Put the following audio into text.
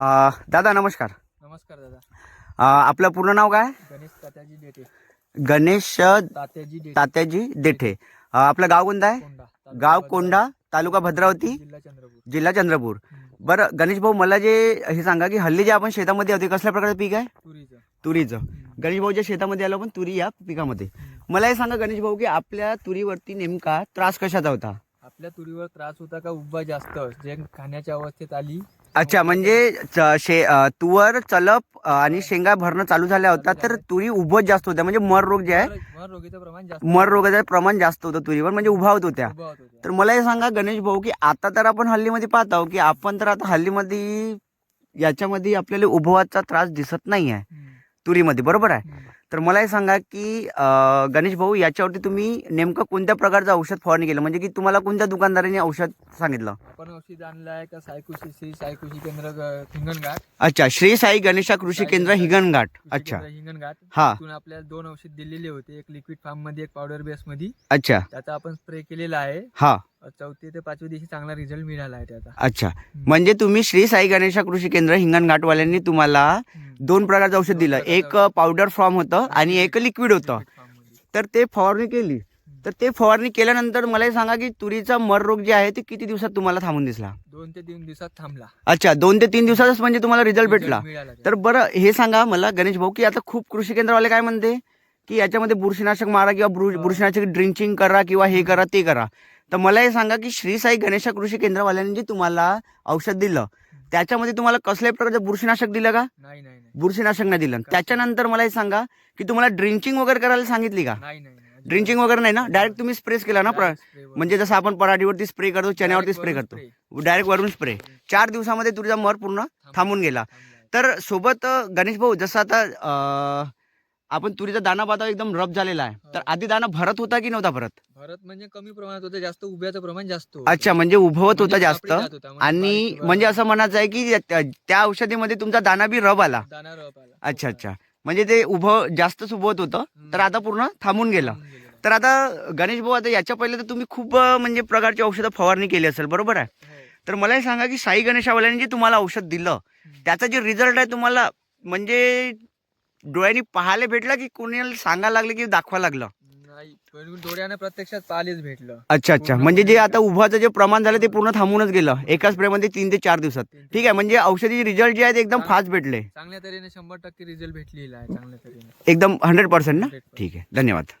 अ, दादा नमस्कार. नमस्कार दादा. अ, आपलं पूर्ण नाव काय? गणेश तात्याजी डेटे गणेश तात्याजी डेटे तात्याजी देठे अ, आपलं गाव कोणतं आहे? कोंडा गाव कोंडा तालुका भद्रावती? जिल्हा चंद्रपूर. जिल्हा चंद्रपूर. हम्म. बरं गणेश भाऊ मला जे हे सांगा की हल्ली जे आपण शेतामध्ये होते कसल्या प्रकारचं पीक आहे? तुरीचं. तुरीचं. गणेश भाऊच्या शेतामध्ये आलो पण तुरी या पिकामध्ये. मला हे सांगा गणेश भाऊ की आपल्या तुरीवरती नेमका त्रास कशाचा होता? आपल्या तुरीवर त्रास होता का? उभा जास्त. जे खाण्याच्या अवस्थेत आली अच्छा म्हणजे च- शे अ, तुवर चलप अ, आणि शेंगा भरणं चालू झाल्या होत्या तर तुरी उभं जास्त होत्या म्हणजे मर रोग जे आहे मर मर रोगीचं प्रमाण जास्त मर रोगाचं प्रमाण जास्त होतं तुरीवर म्हणजे उभा होत होत्या उभा होत होत्या. तर मला हे सांगा गणेश भाऊ की आता तर आपण हल्लीमध्ये पाहतो की आपण तर आता हल्लीमध्ये याच्यामध्ये आपल्याला उभवाचा त्रास दिसत नाही आहे हम्म. तुरीमध्ये बरोबर आहे हम्म. तर मला हे सांगा की गणेश भाऊ याच्यावरती तुम्ही नेमकं कोणत्या प्रकारचं औषध फवारणी केलं? म्हणजे की तुम्हाला कोणत्या दुकानदाराने औषध सांगितलं? आपण औषध आणलं आहे का सायकुशी श्री सायकुशी केंद्र ग- हिंगणघाट. अच्छा श्री साई गणेशा कृषी केंद्र हिंगणघाट. कृषी अच्छा. केंद्र हिंगणघाट. हा. तिथून आपल्याला दोन औषध दिलेले होते. एक लिक्विड फॉर्ममध्ये एक पावडर बेस मध्ये. अच्छा. त्याचा आपण स्प्रे केलेला आहे. हा. चौथी ते पाचवी दिवशी चांगला रिझल्ट मिळाला आहे त्याचा. अच्छा. म्हणजे तुम्ही श्री साई गणेशा कृषी केंद्र हिंगणघाटवाल्यांनी तुम्हाला हम्म. दोन प्रकारचं औषध दिलं. एक. पावडर फॉर्म होतं आणि एक लिक्विड होतं. तर ते फवारणी केली. तर ते फवारणी केल्यानंतर मला हे सांगा की तुरीचा मर रोग जे आहे ते किती दिवसात तुम्हाला थांबून दिसला? दोन ते तीन दिवसात थांबला. अच्छा दोन ते तीन दिवसातच म्हणजे तुम्हाला रिझल्ट भेटला. मिळाला तर बरं हे सांगा मला गणेश भाऊ की आता खूप कृषी केंद्रवाले काय म्हणते? की याच्यामध्ये बुरशीनाशक मारा किंवा बुर-. बुरशीनाशक ड्रिंचिंग करा किंवा हे करा ते करा. तर मला हे सांगा की श्री साई गणेशा कृषी केंद्रवाल्यांनी जे तुम्हाला औषध दिलं. त्याच्यामध्ये तुम्हाला कसल्याही प्रकारचं बुरशीनाशक दिलं का? नाही नाही नाही. बुरशीनाशक नाही दिलं. त्याच्यानंतर मला हे सांगा की तुम्हाला ड्रिंचिंग वगैरे करायला सांगितली का? नाही नाही नाही. अजिबात ड्रिंचिंग वगैरे नाही ना? डायरेक्ट तुम्ही स्प्रेस केला ना? प्र-. म्हणजे जसं आपण पराठीवरती स्प्रे करतो चण्यावरती स्प्रे वरून करतो. डायरेक्ट वरून स्प्रे. चार दिवसामध्ये तुझा मर पूर्ण थांबून गेला. तर सोबत अ, गणेश भाऊ जसं आता अ, आपण तुरीचा दाना पाहता एकदम रफ झालेला आहे तर आधी दाना भरत होता की नव्हता भरत भरत म्हणजे कमी प्रमाणात होतं जास्त उभ्याचं प्रमाण जास्त होतं. अच्छा म्हणजे उभवत होता म्हणजे जास्त कापडी जात होता, म्हणजे आणि बारीक म्हणजे असं म्हणायचं आहे की त्या- त्या औषधीमध्ये तुमचा दाना बी रब आला दाना रप आला. अच्छा अच्छा म्हणजे ते उभं जास्तच उभवत होतं हम्म. तर आता पूर्ण थांबून गेलं थांबून गेलेलं. तर आता गणेश भाऊ आता याच्या पहिले तर तुम्ही खूप अ, म्हणजे प्रकारची औषधं फवारणी केली असेल बरोबर आहे हो. तर मला हे सांगा की साई गणेशावाल्यांनी जे तुम्हाला औषध दिलं. त्याचा जे रिझल्ट आहे तुम्हाला म्हणजे डोळ्यांनी पाहायला भेटला की कोणाला सांगायला लागलं की दाखवा लागलं? नाही डोळ्याने प्रत्यक्षात पाहिलेच भेटलं. अच्छा अच्छा. म्हणजे जे आता उभाचं जे प्रमाण झालं ते पूर्ण थांबूनच गेलं. एका स्प्रेमध्ये तीन ते चार दिवसात. ठीक आहे म्हणजे औषधी रिझल्ट जे आहे ते एकदम फास्ट भेटले. चांगल्या तऱ्हेने शंभर टक्के रिझल्ट भेटलेला आहे चांगल्या तऱ्हेने. एकदम हंड्रेड पर्सेंट ना? 100%. ठीक आहे धन्यवाद.